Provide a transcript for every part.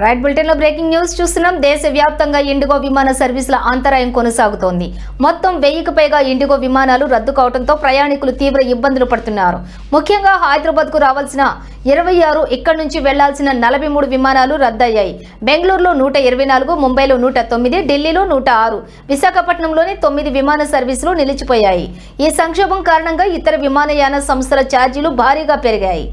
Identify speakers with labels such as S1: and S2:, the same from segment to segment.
S1: Right బులెటిన్లో breaking news చూస్తున్నాం. దేశవ్యాప్తంగా ఇండిగో విమాన సర్వీసుల అంతరాయం కొనసాగుతోంది. మొత్తం వెయ్యికి పైగా ఇండిగో విమానాలు రద్దు కావడంతో ప్రయాణికులు తీవ్ర ఇబ్బందులు పడుతున్నారు. ముఖ్యంగా హైదరాబాద్కు రావాల్సిన ఇరవై ఆరు ఇక్కడి నుంచి వెళ్ళాల్సిన నలభై మూడు విమానాలు రద్దయ్యాయి. బెంగళూరులో నూట ఇరవై నాలుగు ముంబైలో నూట తొమ్మిది ఢిల్లీలో నూట ఆరు విశాఖపట్నంలోని తొమ్మిది విమాన సర్వీసులు నిలిచిపోయాయి. ఈ సంక్షోభం కారణంగా ఇతర విమానయాన సంస్థల ఛార్జీలు భారీగా పెరిగాయి.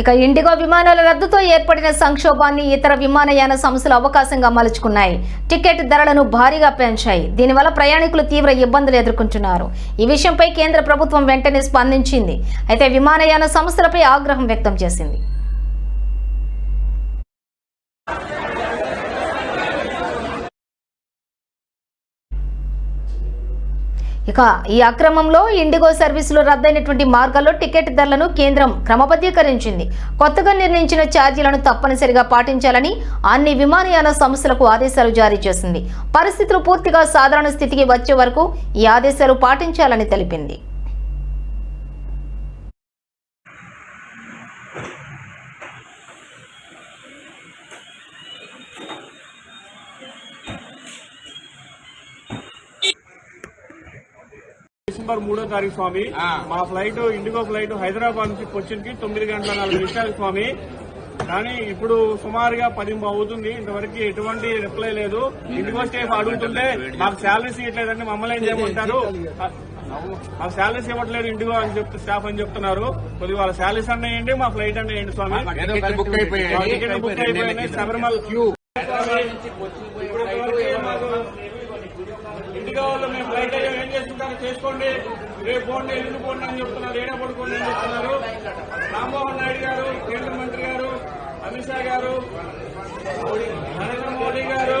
S1: ఇక ఇండిగో విమానాల రద్దుతో ఏర్పడిన సంక్షోభాన్ని ఇతర విమానయాన సంస్థలు అవకాశంగా మలుచుకున్నాయి. టికెట్ ధరలను భారీగా పెంచాయి. దీనివల్ల ప్రయాణికులు తీవ్ర ఇబ్బందులు ఎదుర్కొంటున్నారు. ఈ విషయంపై కేంద్ర ప్రభుత్వం వెంటనే స్పందించింది. అయితే విమానయాన సంస్థలపై ఆగ్రహం వ్యక్తం చేసింది. ఇక ఈ అక్రమంలో ఇండిగో సర్వీసులు రద్దయినటువంటి మార్గాల్లో టికెట్ ధరలను కేంద్రం క్రమబద్ధీకరించింది. కొత్తగా నిర్ణయించిన ఛార్జీలను తప్పనిసరిగా పాటించాలని అన్ని విమానయాన సంస్థలకు ఆదేశాలు జారీ చేసింది. పరిస్థితులు పూర్తిగా సాధారణ స్థితికి వచ్చే వరకు ఈ ఆదేశాలు పాటించాలని తెలిపింది.
S2: డిసెంబర్ మూడో తారీఖు స్వామి. మా ఫ్లైట్ ఇండిగో ఫ్లైట్ హైదరాబాద్ నుంచి కొచ్చిన్కి తొమ్మిది గంటల నలభై నిమిషాలు స్వామి. కానీ ఇప్పుడు సుమారుగా పది అవుతుంది. ఇంతవరకు ఎటువంటి రిప్లై లేదు. ఇండిగో స్టేఫ్ అడుగుతుంటే మాకు శాలరీస్ ఇవ్వట్లేదంటే మమ్మల్ని ఏం చేయమంటారు? మాకు శాలరీస్ ఇవ్వట్లేదు ఇండిగో అని చెప్తే స్టాఫ్ అని చెప్తున్నారు. కొద్దిగా వాళ్ళ శాలరీస్ అన్న మా ఫ్లైట్ అన్న స్వామి.
S3: టికెట్లు బుక్ అయిపోయాయి.
S2: అయిపోయినాయి శబరిమల క్యూ ఇప్పుడు ఇంతవరకు మాకు ఇంటిగా వాళ్ళు మేము ఫ్లైట్ అయ్యో ఏం చేసుకోండి. రేపు పోండి ఎందుకు పోండి అని చెప్తున్నారు. ఏడా పడుకోండి అని చెప్తున్నారు. రామ్మోహన్ నాయుడు గారు కేంద్ర మంత్రి గారు అమిత్ షా గారు నరేంద్ర మోడీ గారు.